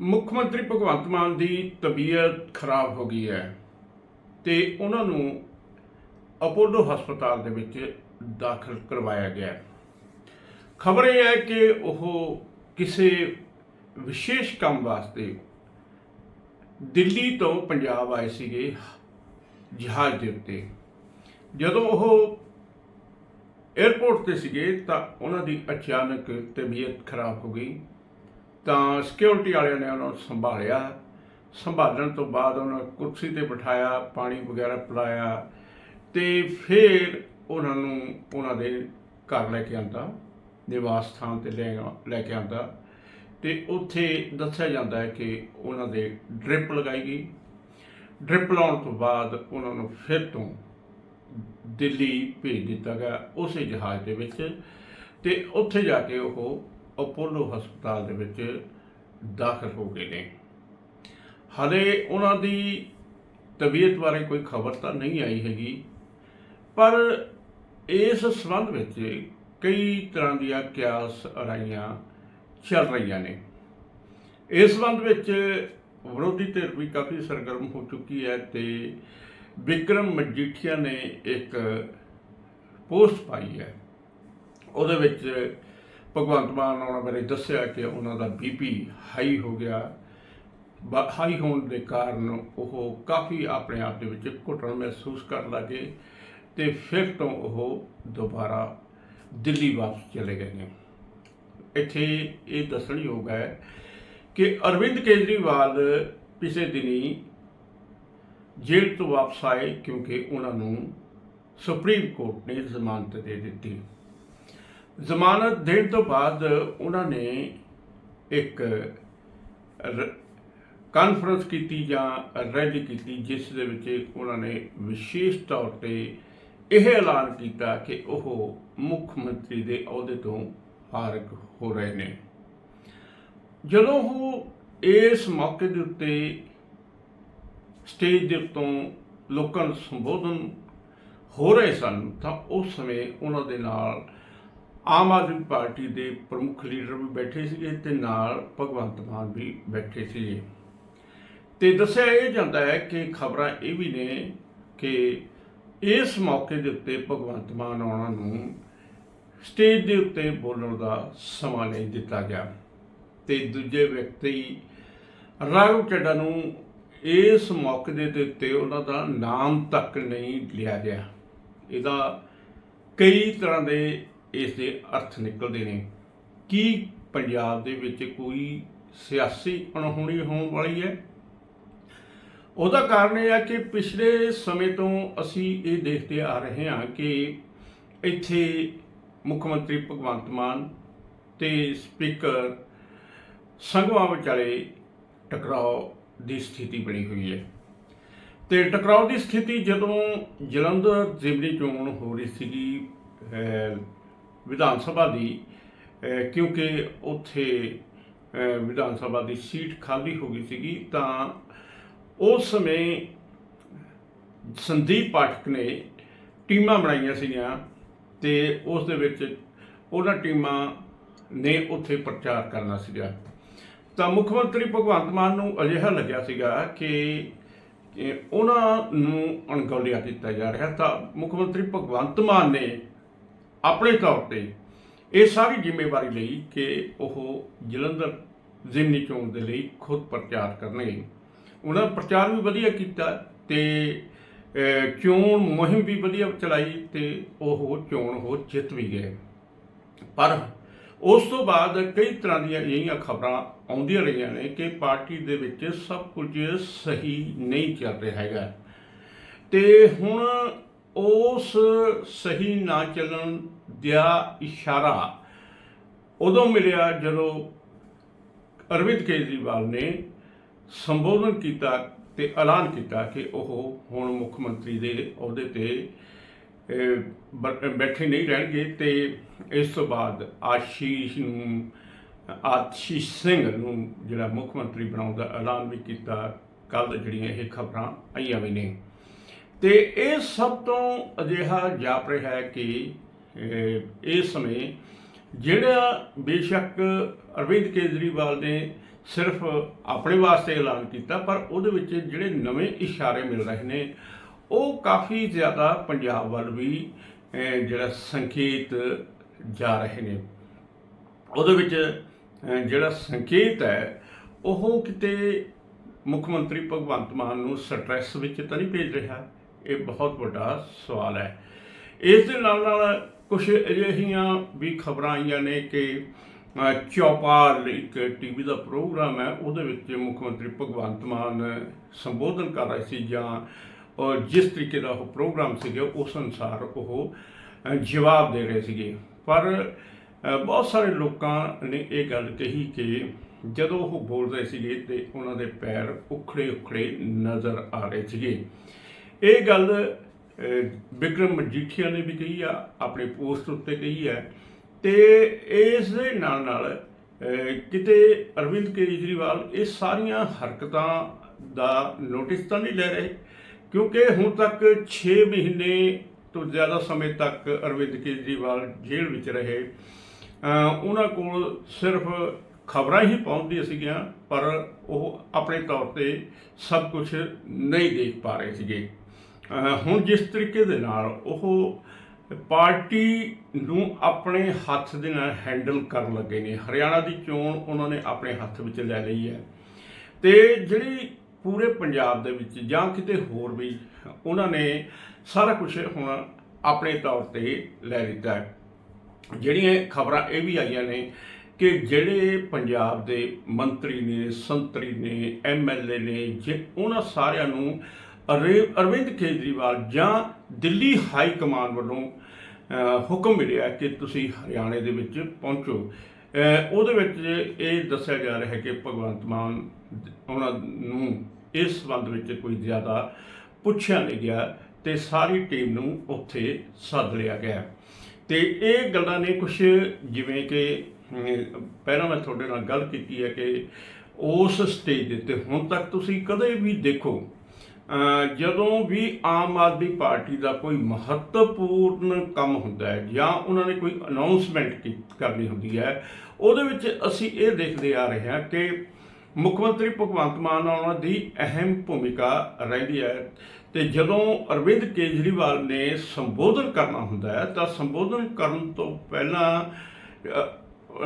ਮੁੱਖ ਮੰਤਰੀ ਭਗਵੰਤ ਮਾਨ ਦੀ ਤਬੀਅਤ ਖਰਾਬ ਹੋ ਗਈ ਹੈ ਤੇ ਉਹਨਾਂ ਨੂੰ ਅਪੋਲੋ ਹਸਪਤਾਲ ਦੇ ਵਿੱਚ ਦਾਖਲ ਕਰਵਾਇਆ ਗਿਆ ਖਬਰ ਇਹ ਹੈ ਕਿ ਉਹ ਕਿਸੇ ਵਿਸ਼ੇਸ਼ ਕੰਮ ਵਾਸਤੇ ਦਿੱਲੀ ਤੋਂ ਪੰਜਾਬ ਆਏ ਸੀਗੇ ਜਹਾਜ਼ ਦੇ ਉੱਤੇ। ਜਦੋਂ ਉਹ 에ਅਰਪੋਰਟ ਤੇ ਸੀਗੇ ਤਾਂ ਉਹਨਾਂ ਦੀ ਅਚਾਨਕ ਤਬੀਅਤ ਖਰਾਬ ਹੋ ਗਈ। ਤਾਂ ਸਿਕਿਉਰਿਟੀ ਵਾਲਿਆਂ ਨੇ ਉਹਨਾਂ ਨੂੰ ਸੰਭਾਲਿਆ। ਸੰਭਾਲਣ ਤੋਂ ਬਾਅਦ ਉਹਨਾਂ ਨੂੰ ਕੁਰਸੀ ਤੇ ਬਿਠਾਇਆ, ਪਾਣੀ ਵਗੈਰਾ ਪਿਲਾਇਆ ਤੇ ਫਿਰ ਉਹਨਾਂ ਨੂੰ ਉਹਨਾਂ ਦੇ ਘਰ ਲੈ ਕੇ ਆਂਦਾ, ਨਿਵਾਸ ਸਥਾਨ ਤੇ ਲੈ ਲੈ ਕੇ ਆਂਦਾ ਤੇ ਉੱਥੇ ਦੱਸਿਆ ਜਾਂਦਾ ਹੈ ਕਿ ਉਹਨਾਂ ਦੇ ਡ੍ਰਿਪ ਲਗਾਈ ਗਈ। ਡ੍ਰਿਪ ਲਾਉਣ ਤੋਂ ਬਾਅਦ ਉਹਨਾਂ ਨੂੰ ਫਿਰ ਤੋਂ ਦਿੱਲੀ ਭੇਜ ਦਿੱਤਾ ਗਿਆ ਉਸੇ ਜਹਾਜ਼ ਦੇ ਵਿੱਚ ਤੇ ਉੱਥੇ ਜਾ ਕੇ ਉਹ ਅਪੋਲੋ ਹਸਪਤਾਲ ਦੇ ਵਿੱਚ ਦਾਖਲ ਹੋ ਗਏ ਨੇ। ਹਾਲੇ ਉਹਨਾਂ ਦੀ ਤਬੀਅਤ ਬਾਰੇ ਕੋਈ ਖਬਰ ਤਾਂ ਨਹੀਂ ਆਈ ਹੈਗੀ, ਪਰ ਇਸ ਸੰਬੰਧ ਵਿੱਚ ਕਈ ਤਰ੍ਹਾਂ ਦੀਆਂ ਕਿਆਸ ਅਰਾਈਆਂ ਚੱਲ ਰਹੀਆਂ ਨੇ। ਇਸ ਸੰਬੰਧ ਵਿੱਚ ਵਿਰੋਧੀ ਧਿਰ ਵੀ ਕਾਫੀ ਸਰਗਰਮ ਹੋ ਚੁੱਕੀ ਹੈ ਤੇ ਵਿਕਰਮ ਮਜੀਠੀਆ ਨੇ ਇੱਕ ਪੋਸਟ ਪਾਈ ਹੈ। ਉਹਦੇ ਵਿੱਚ ਭਗਵੰਤ ਮਾਨ ਉਹਨਾਂ ਬਾਰੇ ਦੱਸਿਆ ਕਿ ਉਹਨਾਂ ਦਾ ਬੀਪੀ ਹਾਈ ਹੋ ਗਿਆ। ਹਾਈ ਹੋਣ ਦੇ ਕਾਰਨ ਉਹ ਕਾਫੀ ਆਪਣੇ ਆਪ ਦੇ ਵਿੱਚ ਘੁਟਣ ਮਹਿਸੂਸ ਕਰਨ ਲੱਗੇ ਤੇ ਫਿਰ ਤੋਂ ਉਹ ਦੁਬਾਰਾ ਦਿੱਲੀ ਵਾਪਸ ਚਲੇ ਗਏ ਨੇ। ਇੱਥੇ ਇਹ ਦੱਸਣਯੋਗ ਹੈ ਕਿ ਅਰਵਿੰਦ ਕੇਜਰੀਵਾਲ ਪਿਛਲੇ ਦਿਨੀ ਜੇਲ੍ਹ ਤੋਂ ਵਾਪਸ ਆਏ ਕਿਉਂਕਿ ਉਹਨਾਂ ਨੂੰ ਸੁਪਰੀਮ ਕੋਰਟ ਨੇ ਜ਼ਮਾਨਤ ਦੇ ਦਿੱਤੀ। ਜ਼ਮਾਨਤ ਦੇਣ ਤੋਂ ਬਾਅਦ ਉਹਨਾਂ ਨੇ ਇੱਕ ਰ- ਕਾਨਫਰੰਸ ਕੀਤੀ ਜਾਂ ਰੈਲੀ ਕੀਤੀ, ਜਿਸ ਦੇ ਵਿੱਚ ਉਹਨਾਂ ਨੇ ਵਿਸ਼ੇਸ਼ ਤੌਰ ਤੇ ਇਹ ਐਲਾਨ ਕੀਤਾ ਕਿ ਉਹ ਮੁੱਖ ਮੰਤਰੀ ਦੇ ਅਹੁਦੇ ਤੋਂ ਫਾਰਗ ਹੋ ਰਹੇ ਨੇ। ਜਦੋਂ ਉਹ ਇਸ ਮੌਕੇ ਦੇ ਉੱਤੇ ਸਟੇਜ ਦੇ ਉੱਤੋਂ ਲੋਕਾਂ ਨੂੰ ਸੰਬੋਧਨ ਹੋ ਰਹੇ ਸਨ, ਤਾਂ ਉਸ ਸਮੇਂ ਉਹਨਾਂ ਦੇ ਨਾਲ ਆਮ ਆਦਮੀ ਪਾਰਟੀ ਦੇ ਪ੍ਰਮੁੱਖ ਲੀਡਰ ਵੀ ਬੈਠੇ ਸੀਗੇ ਤੇ ਨਾਲ ਭਗਵੰਤ ਮਾਨ ਵੀ ਬੈਠੇ ਸੀਗੇ। ਤੇ ਦੱਸਿਆ ਇਹ ਜਾਂਦਾ ਹੈ ਕਿ ਖਬਰਾਂ ਇਹ ਵੀ ਨੇ ਕਿ ਇਸ ਮੌਕੇ ਦੇ ਉੱਤੇ ਭਗਵੰਤ ਮਾਨ ਉਹਨਾਂ ਨੂੰ ਸਟੇਜ ਦੇ ਉੱਤੇ ਬੋਲਣ ਦਾ ਸਮਾਂ ਨਹੀਂ ਦਿੱਤਾ ਗਿਆ। ਤੇ ਦੂਜੇ ਵਿਅਕਤੀ ਰਾਘਵ ਚੱਡਾ ਨੂੰ ਇਸ ਮੌਕੇ ਦੇ ਉੱਤੇ ਉਹਨਾਂ ਦਾ ਨਾਮ ਤੱਕ ਨਹੀਂ ਲਿਆ ਗਿਆ। ਇਹਦਾ ਕਈ ਤਰ੍ਹਾਂ ਦੇ ਇਸ ਦੇ ਅਰਥ ਨਿਕਲਦੇ ਨੇ। ਕੀ ਪੰਜਾਬ ਦੇ ਵਿੱਚ ਕੋਈ ਸਿਆਸੀ ਅਣਹੋਣੀ ਹੋਣ ਵਾਲੀ ਹੈ? ਉਹਦਾ ਕਾਰਨ ਇਹ ਹੈ ਕਿ ਪਿਛਲੇ ਸਮੇਂ ਤੋਂ ਅਸੀਂ ਇਹ ਦੇਖਦੇ ਆ ਰਹੇ ਹਾਂ ਕਿ ਇੱਥੇ ਮੁੱਖ ਮੰਤਰੀ ਭਗਵੰਤ ਮਾਨ ਤੇ ਸਪੀਕਰ ਸੰਘਵਾ ਵਿਚਾਲੇ ਟਕਰਾਓ ਦੀ ਸਥਿਤੀ ਬਣੀ ਹੋਈ ਹੈ। ਤੇ ਟਕਰਾਓ ਦੀ ਸਥਿਤੀ ਜਦੋਂ ਜਲੰਧਰ ਜ਼ਿਮਨੀ ਚੋਣ ਹੋ ਰਹੀ ਸੀਗੀ ਵਿਧਾਨ ਸਭਾ ਦੀ ਕਿਉਂਕਿ ਉੱਥੇ ਵਿਧਾਨ ਸਭਾ ਦੀ ਸੀਟ ਖਾਲੀ ਹੋ ਗਈ ਸੀਗੀ, ਤਾਂ ਉਸ ਸਮੇਂ ਸੰਦੀਪ ਪਾਠਕ ਨੇ ਟੀਮਾਂ ਬਣਾਈਆਂ ਸੀਗੀਆਂ ਤੇ ਉਸ ਦੇ ਵਿੱਚ ਉਹਨਾਂ ਟੀਮਾਂ ਨੇ ਉੱਥੇ ਪ੍ਰਚਾਰ ਕਰਨਾ ਸੀਗਾ। ਤਾਂ ਮੁੱਖ ਮੰਤਰੀ ਭਗਵੰਤ ਮਾਨ ਨੂੰ ਅਜਿਹਾ ਲੱਗਿਆ ਸੀਗਾ ਕਿ ਉਹਨਾਂ ਨੂੰ ਅਣਗੌਲਿਆ ਕੀਤਾ ਜਾ ਰਿਹਾ। ਤਾਂ ਮੁੱਖ ਮੰਤਰੀ ਭਗਵੰਤ ਮਾਨ ਨੇ ਆਪਣੇ ਤੌਰ ਤੇ ਇਹ ਸਾਰੀ ਜ਼ਿੰਮੇਵਾਰੀ ਲਈ ਕਿ ਉਹ ਜਲੰਧਰ ਜ਼ਿਮਨੀ ਚੋਣ ਦੇ ਲਈ ਖੁਦ ਪ੍ਰਚਾਰ ਕਰਨਗੇ। ਉਹਨਾਂ ਪ੍ਰਚਾਰ ਵੀ ਵਧੀਆ ਕੀਤਾ ਤੇ ਚੋਣ ਮੁਹਿੰਮ ਵੀ ਵਧੀਆ ਚਲਾਈ ਤੇ ਉਹ ਚੋਣ ਹੋ ਜਿੱਤ ਵੀ ਗਏ। ਪਰ ਉਸ ਤੋਂ ਬਾਅਦ ਕਈ ਤਰ੍ਹਾਂ ਦੀਆਂ ਅਜਿਹੀਆਂ ਖਬਰਾਂ ਆਉਂਦੀਆਂ ਰਹੀਆਂ ਨੇ ਕਿ ਪਾਰਟੀ ਦੇ ਵਿੱਚ ਸਭ ਕੁਝ ਸਹੀ ਨਹੀਂ ਚੱਲ ਰਿਹਾ ਹੈਗਾ। ਤੇ ਹੁਣ ਉਸ ਸਹੀ ਨਾ ਚੱਲਣ ਦਾ ਇਸ਼ਾਰਾ ਉਦੋਂ ਮਿਲਿਆ ਜਦੋਂ ਅਰਵਿੰਦ ਕੇਜਰੀਵਾਲ ਨੇ ਸੰਬੋਧਨ ਕੀਤਾ ਤੇ ਐਲਾਨ ਕੀਤਾ ਕਿ ਉਹ ਹੁਣ ਮੁੱਖ ਮੰਤਰੀ ਦੇ ਅਹੁਦੇ ਤੇ ਬੈਠੇ ਨਹੀਂ ਰਹਿਣਗੇ ਤੇ ਇਸ ਤੋਂ ਬਾਅਦ ਆਸ਼ੀਸ਼ ਨੂੰ, ਆਸ਼ੀਸ਼ ਸਿੰਘ ਨੂੰ ਜਿਹੜਾ ਮੁੱਖ ਮੰਤਰੀ ਬਣਾਉਣ ਦਾ ਐਲਾਨ ਵੀ ਕੀਤਾ। ਕੱਲ ਜਿਹੜੀਆਂ ਇਹ ਖਬਰਾਂ ਆਈਆਂ ਵੀ ਨੇ। ਤੇ ਇਹ ਸਭ ਤੋਂ ਅਜਿਹਾ ਜਾਪ ਰਿਹਾ ਹੈ ਕਿ ਇਸ ਸਮੇਂ ਜਿਹੜਾ ਬੇਸ਼ੱਕ ਅਰਵਿੰਦ ਕੇਜਰੀਵਾਲ ਨੇ ਸਿਰਫ ਆਪਣੇ ਵਾਸਤੇ ਐਲਾਨ ਕੀਤਾ, ਪਰ ਉਹਦੇ ਵਿੱਚ ਜਿਹੜੇ ਨਵੇਂ ਇਸ਼ਾਰੇ ਮਿਲ ਰਹੇ ਨੇ, ਉਹ ਕਾਫੀ ਜ਼ਿਆਦਾ ਪੰਜਾਬ ਵੱਲ ਵੀ ਜਿਹੜਾ ਸੰਕੇਤ ਜਾ ਰਹੇ ਨੇ। ਉਹਦੇ ਵਿੱਚ ਜਿਹੜਾ ਸੰਕੇਤ ਹੈ, ਉਹ ਕਿਤੇ ਮੁੱਖ ਮੰਤਰੀ ਭਗਵੰਤ ਮਾਨ ਨੂੰ ਸਟ੍ਰੈਸ ਵਿੱਚ ਤਾਂ ਨਹੀਂ ਭੇਜ ਰਿਹਾ। ਇਹ ਬਹੁਤ ਵੱਡਾ ਸਵਾਲ ਹੈ। ਇਸ ਦੇ ਨਾਲ ਨਾਲ ਕੁਝ ਅਜਿਹੀਆਂ ਵੀ ਖਬਰਾਂ ਆਈਆਂ ਨੇ ਕਿ ਅਹ, ਚੌਪਾਲ ਇੱਕ ਟੀਵੀ ਦਾ ਪ੍ਰੋਗਰਾਮ ਹੈ ਉਹਦੇ ਵਿੱਚ ਮੁੱਖ ਮੰਤਰੀ ਭਗਵੰਤ ਮਾਨ ਸੰਬੋਧਨ ਕਰ ਰਹੇ ਸੀ ਜਾਂ ਔਰ ਜਿਸ ਤਰੀਕੇ ਦਾ ਉਹ ਪ੍ਰੋਗਰਾਮ ਸੀਗਾ ਉਸ ਅਨੁਸਾਰ ਉਹ ਜਵਾਬ ਦੇ ਰਹੇ ਸੀਗੇ। ਪਰ ਬਹੁਤ ਸਾਰੇ ਲੋਕਾਂ ਨੇ ਇਹ ਗੱਲ ਕਹੀ ਕਿ ਜਦੋਂ ਉਹ ਬੋਲ ਰਹੇ ਸੀਗੇ ਤੇ ਉਹਨਾਂ ਦੇ ਪੈਰ ਉਖੜੇ ਉਖੜੇ ਨਜ਼ਰ ਆ ਰਹੇ ਸੀਗੇ। ਇਹ ਗੱਲ ਅਹ, ਵਿਕਰਮ ਮਜੀਠੀਆ ਨੇ ਵੀ ਕਹੀ ਆ ਆਪਣੇ ਪੋਸਟ ਉੱਤੇ ਕਹੀ ਹੈ ਤੇ ਇਸ ਦੇ ਨਾਲ ਨਾਲ ਕਿਤੇ ਅਰਵਿੰਦ ਕੇਜਰੀਵਾਲ ਇਹ ਸਾਰੀਆਂ ਹਰਕਤਾਂ ਦਾ ਨੋਟਿਸ ਤਾਂ ਨਹੀਂ ਲੈ ਰਹੇ ਕਿਉਂਕਿ ਹੁਣ ਤੱਕ 6 ਮਹੀਨੇ ਤੋਂ ਜ਼ਿਆਦਾ ਸਮੇਂ ਤੱਕ ਅਰਵਿੰਦ ਕੇਜਰੀਵਾਲ ਜੇਲ੍ਹ ਵਿੱਚ ਰਹੇ। ਉਹਨਾਂ ਕੋਲ ਸਿਰਫ ਖਬਰਾਂ ਹੀ ਪਹੁੰਚਦੀਆਂ ਸੀਗੀਆਂ ਪਰ ਉਹ ਆਪਣੇ ਤੌਰ ਤੇ ਸਭ ਕੁਝ ਨਹੀਂ ਦੇਖ ਪਾ ਰਹੇ ਸੀਗੇ। ਹੁਣ ਜਿਸ ਤਰੀਕੇ ਦੇ ਨਾਲ ਉਹ ਪਾਰਟੀ ਨੂੰ ਆਪਣੇ ਹੱਥ ਦੇ ਨਾਲ ਹੈਂਡਲ ਕਰਨ ਲੱਗੇ ਨੇ। ਹਰਿਆਣਾ ਦੀ ਚੋਣ ਉਹਨਾਂ ਨੇ ਆਪਣੇ ਹੱਥ ਵਿੱਚ ਲੈ ਲਈ ਹੈ। ਤੇ ਜਿਹੜੀ ਪੂਰੇ ਪੰਜਾਬ ਦੇ ਵਿੱਚ ਜਾਂ ਕਿਤੇ ਹੋਰ ਵੀ ਉਹਨਾਂ ਨੇ ਸਾਰਾ ਕੁਝ ਹੁਣ ਆਪਣੇ ਤੌਰ ਤੇ ਲੈ ਲਿੱਤਾ ਹੈ। ਜਿਹੜੀਆਂ ਖਬਰਾਂ ਇਹ ਵੀ ਆਈਆਂ ਨੇ ਕਿ ਜਿਹੜੇ ਪੰਜਾਬ ਦੇ ਮੰਤਰੀ ਨੇ, ਸੰਤਰੀ ਨੇ ਐਮਐਲਏ ਨੇ, ਜੇ ਉਹਨਾਂ ਸਾਰਿਆਂ ਨੂੰ ਅਰਵਿੰਦ ਕੇਜਰੀਵਾਲ ਜਾਂ ਦਿੱਲੀ ਹਾਈ ਕਮਾਂਡ ਵੱਲੋਂ ਹੁਕਮ ਮਿਲਿਆ ਕਿ ਤੁਸੀਂ ਹਰਿਆਣੇ ਦੇ ਵਿੱਚ ਪਹੁੰਚੋ। ਉਹਦੇ ਵਿੱਚ ਇਹ ਦੱਸਿਆ ਜਾ ਰਿਹਾ ਹੈ ਕਿ ਭਗਵੰਤ ਮਾਨ ਉਹਨਾਂ ਨੂੰ ਇਸ ਸੰਬੰਧ ਵਿੱਚ ਕੋਈ ਜ਼ਿਆਦਾ ਪੁੱਛਿਆ ਨਹੀਂ ਗਿਆ ਤੇ ਸਾਰੀ ਟੀਮ ਨੂੰ ਉੱਥੇ ਸੱਦ ਲਿਆ ਗਿਆ। ਤੇ ਇਹ ਗੱਲਾਂ ਨੇ ਕੁਝ ਜਿਵੇਂ ਕਿ ਪਹਿਲਾਂ ਮੈਂ ਤੁਹਾਡੇ ਨਾਲ ਗੱਲ ਕੀਤੀ ਹੈ ਕਿ ਉਸ ਸਟੇਜ ਦੇ ਉੱਤੇ ਹੁਣ ਤੱਕ ਤੁਸੀਂ ਕਦੇ ਵੀ ਦੇਖੋ ਜਦੋਂ ਵੀ ਆਮ ਆਦਮੀ ਪਾਰਟੀ ਦਾ ਕੋਈ ਮਹੱਤਵਪੂਰਨ ਕੰਮ ਹੁੰਦਾ ਹੈ ਜਾਂ ਉਹਨਾਂ ਨੇ ਕੋਈ ਅਨਾਉਂਸਮੈਂਟ ਕਰਨੀ ਹੁੰਦੀ ਹੈ, ਉਹਦੇ ਵਿੱਚ ਅਸੀਂ ਇਹ ਦੇਖਦੇ ਆ ਰਹੇ ਹਾਂ ਕਿ ਮੁੱਖ ਮੰਤਰੀ ਭਗਵੰਤ ਮਾਨ ਉਹਨਾਂ ਦੀ ਅਹਿਮ ਭੂਮਿਕਾ ਰਹਿੰਦੀ ਹੈ ਤੇ ਜਦੋਂ ਅਰਵਿੰਦ ਕੇਜਰੀਵਾਲ ਨੇ ਸੰਬੋਧਨ ਕਰਨਾ ਹੁੰਦਾ ਹੈ, ਤਾਂ ਸੰਬੋਧਨ ਕਰਨ ਤੋਂ ਪਹਿਲਾਂ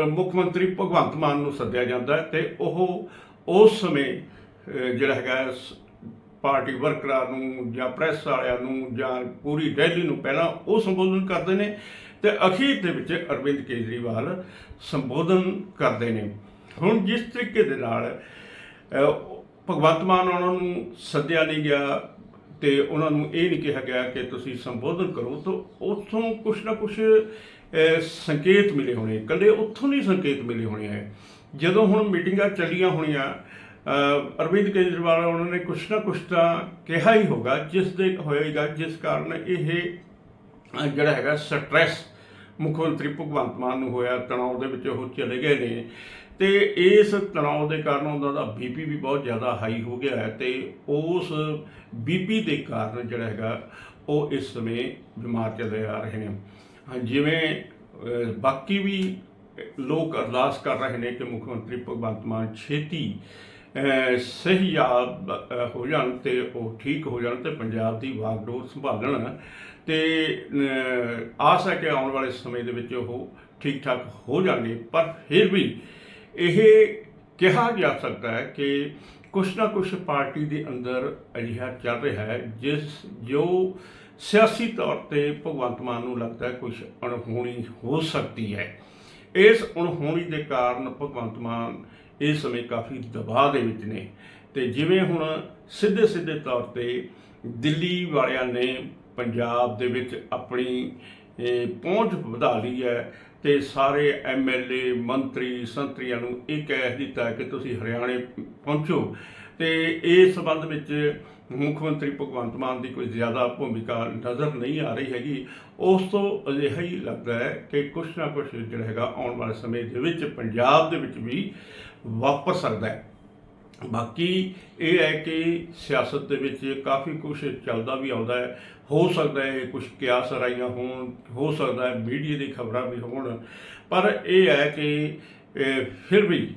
ਮੁੱਖ ਮੰਤਰੀ ਭਗਵੰਤ ਮਾਨ ਨੂੰ ਸੱਦਿਆ ਜਾਂਦਾ ਹੈ ਤੇ ਉਹ ਉਸ ਸਮੇਂ ਜਿਹੜਾ ਹੈਗਾ ਸ- ਪਾਰਟੀ ਵਰਕਰਾਂ ਨੂੰ ਜਾਂ ਪ੍ਰੈਸ ਵਾਲਿਆਂ ਨੂੰ ਜਾਂ ਪੂਰੀ ਦਿੱਲੀ ਨੂੰ ਪਹਿਲਾਂ ਉਹ ਸੰਬੋਧਨ ਕਰਦੇ ਨੇ ਤੇ ਅਖੀਰ ਦੇ ਵਿੱਚ ਅਰਵਿੰਦ ਕੇਜਰੀਵਾਲ ਸੰਬੋਧਨ ਕਰਦੇ ਨੇ। ਹੁਣ ਜਿਸ ਤਰੀਕੇ ਦੇ ਨਾਲ ਭਗਵੰਤ ਮਾਨ ਉਹਨਾਂ ਨੂੰ ਸੱਦਿਆ ਨਹੀਂ ਗਿਆ ਤੇ ਉਹਨਾਂ ਨੂੰ ਇਹ ਨਹੀਂ ਕਿਹਾ ਗਿਆ ਕਿ ਤੁਸੀਂ ਸੰਬੋਧਨ ਕਰੋ, ਤਾਂ ਉੱਥੋਂ ਕੁਛ ਨਾ ਕੁਛ ਸੰਕੇਤ ਮਿਲੇ ਹੋਣੇ। ਕੱਲੇ ਉੱਥੋਂ ਨਹੀਂ ਸੰਕੇਤ ਮਿਲੇ ਹੋਣੇ ਹੈ। ਜਦੋਂ ਹੁਣ ਮੀਟਿੰਗਾਂ ਚੱਲੀਆਂ ਹੋਣੀਆਂ ਅਰਵਿੰਦ ਕੇਜਰੀਵਾਲ ਉਹਨਾਂ ਨੇ ਕੁਛ ਨਾ ਕੁਛ ਤਾਂ ਕਿਹਾ ਹੀ ਹੋਗਾ, ਜਿਸ ਦੇ ਹੋਏਗਾ, ਜਿਸ ਕਾਰਨ ਇਹ ਜਿਹੜਾ ਹੈਗਾ ਸਟ੍ਰੈਸ ਮੁੱਖ ਮੰਤਰੀ ਭਗਵੰਤ ਮਾਨ ਨੂੰ ਹੋਇਆ, ਤਣਾਅ ਦੇ ਵਿੱਚ ਉਹ ਚਲੇ ਗਏ ਨੇ। ਤੇ ਇਸ ਤਣਾਅ ਦੇ ਕਾਰਨ ਉਹਨਾਂ ਦਾ ਬੀਪੀ ਵੀ ਬਹੁਤ ਜ਼ਿਆਦਾ ਹਾਈ ਹੋ ਗਿਆ ਹੈ ਤੇ ਉਸ ਬੀਪੀ ਦੇ ਕਾਰਨ ਜਿਹੜਾ ਹੈਗਾ, ਉਹ ਇਸ ਸਮੇਂ ਬਿਮਾਰ ਚਲੇ ਆ ਰਹੇ ਨੇ। ਜਿਵੇਂ ਬਾਕੀ ਵੀ ਲੋਕ ਅਰਦਾਸ ਕਰ ਰਹੇ ਨੇ ਕਿ ਮੁੱਖ ਮੰਤਰੀ ਭਗਵੰਤ ਮਾਨ ਛੇਤੀ ਅਹ, ਸਿਹਤਯਾਬ ਹੋ ਜਾਣ ਤੇ ਉਹ ਠੀਕ ਹੋ ਜਾਣ ਤੇ ਪੰਜਾਬ ਦੀ ਵਾਗਡੋਰ ਸੰਭਾਲਣ। ਤੇ ਆਸ ਹੈ ਕਿ ਆਉਣ ਵਾਲੇ ਸਮੇਂ ਦੇ ਵਿੱਚ ਉਹ ਠੀਕ ਠਾਕ ਹੋ ਜਾਣਗੇ ਪਰ ਫਿਰ ਵੀ ਇਹ ਕਿਹਾ ਜਾ ਸਕਦਾ ਹੈ ਕਿ ਕੁਛ ਨਾ ਕੁਛ ਪਾਰਟੀ ਦੇ ਅੰਦਰ ਅਜਿਹਾ ਚੱਲ ਰਿਹਾ ਹੈ ਜਿਸ ਜੋ ਸਿਆਸੀ ਤੌਰ ਤੇ ਭਗਵੰਤ ਮਾਨ ਨੂੰ ਲੱਗਦਾ ਹੈ ਕੁਝ ਅਣਹੋਣੀ ਹੋ ਸਕਦੀ ਹੈ। ਇਸ ਅਣਹੋਣੀ ਦੇ ਕਾਰਨ ਭਗਵੰਤ ਮਾਨ ਇਸ ਸਮੇਂ ਕਾਫੀ ਦਬਾਅ ਦੇ ਵਿੱਚ ਨੇ। ਤੇ ਜਿਵੇਂ ਹੁਣ ਸਿੱਧੇ ਸਿੱਧੇ ਤੌਰ ਤੇ ਦਿੱਲੀ ਵਾਲਿਆਂ ਨੇ ਪੰਜਾਬ ਦੇ ਵਿੱਚ ਆਪਣੀ ਪਹੁੰਚ ਵਧਾ ਲਈ ਹੈ ਤੇ ਸਾਰੇ ਐਮਐਲਏ ਮੰਤਰੀ, ਸੰਤਰੀਆਂ ਨੂੰ ਇਹ ਕਹਿ ਦਿੱਤਾ ਕਿ ਤੁਸੀਂ ਹਰਿਆਣੇ ਪਹੁੰਚੋ। ਤੇ ਇਸ ਸੰਬੰਧ ਵਿੱਚ ਮੁੱਖ ਮੰਤਰੀ ਭਗਵੰਤ ਮਾਨ ਦੀ ਕੋਈ ਜ਼ਿਆਦਾ ਭੂਮਿਕਾ ਨਜ਼ਰ ਨਹੀਂ ਆ ਰਹੀ ਹੈਗੀ। ਉਸ ਤੋਂ ਅਜਿਹਾ ਹੀ ਲੱਗਦਾ ਹੈ ਕਿ ਕੁਛ ਨਾ ਕੁਛ ਜਿਹੜਾ ਹੈਗਾ ਆਉਣ ਵਾਲੇ ਸਮੇਂ ਦੇ ਵਿੱਚ ਪੰਜਾਬ ਦੇ ਵਿੱਚ ਵੀ ਵਾਪਰ ਸਕਦਾ ਹੈ। ਬਾਕੀ ਇਹ ਹੈ ਕਿ ਸਿਆਸਤ ਦੇ ਵਿੱਚ ਕਾਫੀ ਕੁਝ ਚੱਲਦਾ ਵੀ ਆਉਂਦਾ ਹੈ। ਹੋ ਸਕਦਾ ਹੈ ਕੁਝ ਕਿਆਸ ਰਾਈਆਂ ਹੋਣ, ਹੋ ਸਕਦਾ ਹੈ ਮੀਡੀਆ ਦੀ ਖਬਰਾਂ ਵੀ ਹੋਣ। ਪਰ ਇਹ ਹੈ ਕਿ ਫਿਰ ਵੀ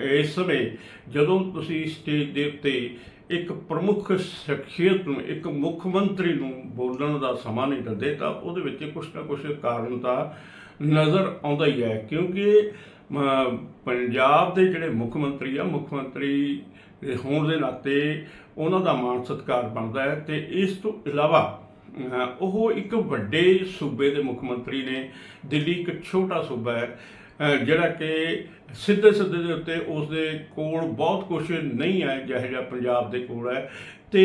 ਇਸ ਸਮੇਂ ਜਦੋਂ ਤੁਸੀਂ ਸਟੇਜ ਦੇ ਉੱਤੇ ਇੱਕ ਪ੍ਰਮੁੱਖ ਸ਼ਖਸੀਅਤ ਨੂੰ, ਇੱਕ ਮੁੱਖ ਮੰਤਰੀ ਨੂੰ ਬੋਲਣ ਦਾ ਸਮਾਂ ਨਹੀਂ ਦਿੰਦੇ, ਤਾਂ ਉਹਦੇ ਵਿੱਚ ਕੁਝ ਨਾ ਕੁਝ ਕਾਰਨ ਤਾਂ ਨਜ਼ਰ ਆਉਂਦਾ ਹੀ ਹੈ, ਕਿਉਂਕਿ ਪੰਜਾਬ ਦੇ ਜਿਹੜੇ ਮੁੱਖ ਮੰਤਰੀ ਆ, ਮੁੱਖ ਮੰਤਰੀ ਹੋਣ ਦੇ ਨਾਤੇ ਉਹਨਾਂ ਦਾ ਮਾਣ ਸਤਿਕਾਰ ਬਣਦਾ ਹੈ ਤੇ ਇਸ ਤੋਂ ਇਲਾਵਾ ਉਹ ਇੱਕ ਵੱਡੇ ਸੂਬੇ ਦੇ ਮੁੱਖ ਮੰਤਰੀ ਨੇ, ਦਿੱਲੀ ਇੱਕ ਛੋਟਾ ਸੂਬਾ ਹੈ ਜਿਹੜਾ ਕਿ ਸਿੱਧੇ ਸਿੱਧੇ ਦੇ ਉੱਤੇ ਉਸ ਦੇ ਕੋਲ ਬਹੁਤ ਕੁਝ ਨਹੀਂ ਹੈ, ਜਿਹੋ ਜਿਹਾ ਪੰਜਾਬ ਦੇ ਕੋਲ ਹੈ ਤੇ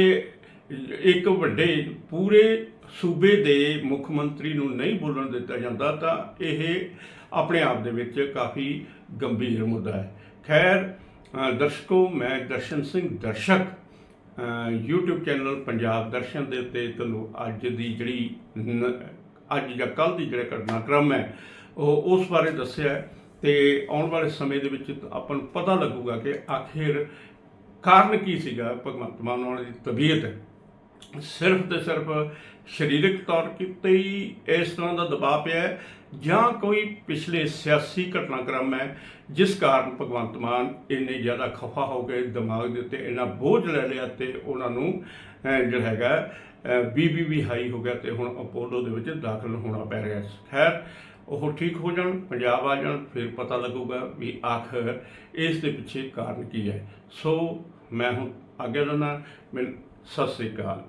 ਇੱਕ ਵੱਡੇ ਪੂਰੇ ਸੂਬੇ ਦੇ ਮੁੱਖ ਮੰਤਰੀ ਨੂੰ ਨਹੀਂ ਬੋਲਣ ਦਿੱਤਾ ਜਾਂਦਾ ਤਾਂ ਇਹ ਆਪਣੇ ਆਪ ਦੇ ਵਿੱਚ ਕਾਫੀ ਗੰਭੀਰ ਮੁੱਦਾ ਹੈ। ਖੈਰ ਦਰਸ਼ਕੋ ਮੈਂ ਦਰਸ਼ਨ ਸਿੰਘ ਦਰਸ਼ਕ ਅ, YouTube ਚੈਨਲ ਪੰਜਾਬ ਦਰਸ਼ਨ ਦੇ ਉੱਤੇ ਤੁਹਾਨੂੰ ਅੱਜ ਦੀ ਜਿਹੜੀ ਅੱਜ ਜਾਂ ਕੱਲ ਦੀ ਜਿਹੜਾ ਘਟਨਾਕ੍ਰਮ ਹੈ ਉਹ ਉਸ ਬਾਰੇ ਦੱਸਿਆ ਹੈ ਤੇ ਆਉਣ ਵਾਲੇ ਸਮੇਂ ਦੇ ਵਿੱਚ ਆਪਾਂ ਨੂੰ ਪਤਾ ਲੱਗੂਗਾ ਕਿ ਆਖਿਰ ਕਾਰਨ ਕੀ ਸੀਗਾ ਭਗਵੰਤ ਮਾਨ ਉਹਨਾਂ ਦੀ ਤਬੀਅਤ। ਸਿਰਫ ਤੇ ਸਿਰਫ ਸਰੀਰਕ ਤੌਰ ਤੇ ਹੀ ਇਸ ਤਰ੍ਹਾਂ ਦਾ ਦਬਾਅ ਪਿਆ ਹੈ, ਜਾਂ ਕੋਈ ਪਿਛਲੇ ਸਿਆਸੀ ਘਟਨਾਕ੍ਰਮ ਹੈ, ਜਿਸ ਕਾਰਨ ਭਗਵੰਤ ਮਾਨ ਇੰਨੇ ਜ਼ਿਆਦਾ ਖਫਾ ਹੋ ਗਏ, ਦਿਮਾਗ ਦੇ ਉੱਤੇ ਇੰਨਾ ਬੋਝ ਲੈ ਲਿਆ ਤੇ ਉਹਨਾਂ ਨੂੰ ਜਿਹੜਾ ਹੈਗਾ ਬੀਬੀ ਵੀ ਹਾਈ ਹੋ ਗਿਆ ਤੇ ਹੁਣ ਅਪੋਲੋ ਦੇ ਵਿੱਚ ਦਾਖਲ ਹੋਣਾ ਪੈ ਰਿਹਾ ਹੈ। ਖੈਰ, ਉਹ ਠੀਕ ਹੋ ਜਾਣ, ਪੰਜਾਬ ਆ ਜਾਣ, ਫਿਰ ਪਤਾ ਲੱਗੂਗਾ ਵੀ ਆਖਰ ਇਸ ਦੇ ਪਿੱਛੇ ਕਾਰਨ ਕੀ ਹੈ। ਸੋ ਮੈਂ ਹੁਣ ਅੱਗੇ ਲੈਣਾ ਮੈਂ ਸਤਿ ਸ੍ਰੀ ਅਕਾਲ।